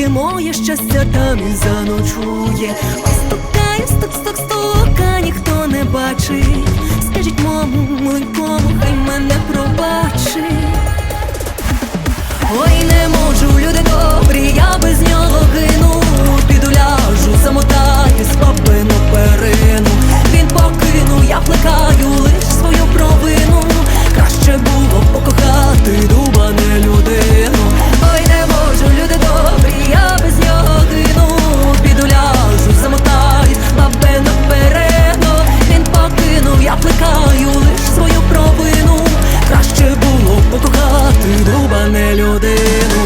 тільки моє щастя там і заночує. Постукає, стук, стук, стука, ніхто. не людину.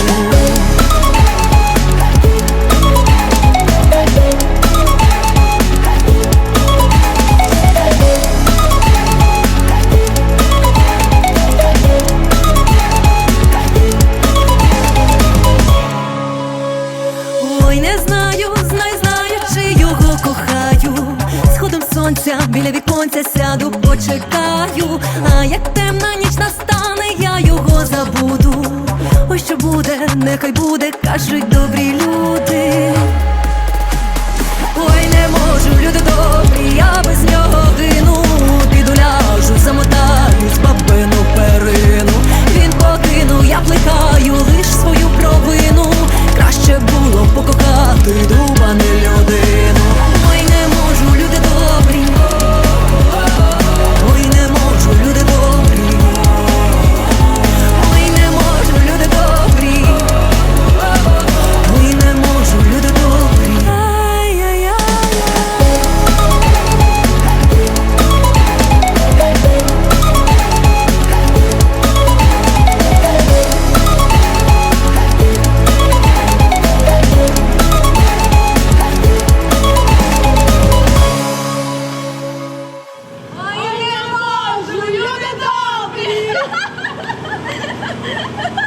Знай, знаю, його кохаю. Сходом сонця біля віконця сяду, почекаю, а як темна ніч нехай буде, кажуть добрі люди. Ой, не можу, люди добрі, я без нього гину, піду ляжу, замотаюсь, бабину перину. Він покинув, я плекаю лиш свою провину. Краще було покохати душу.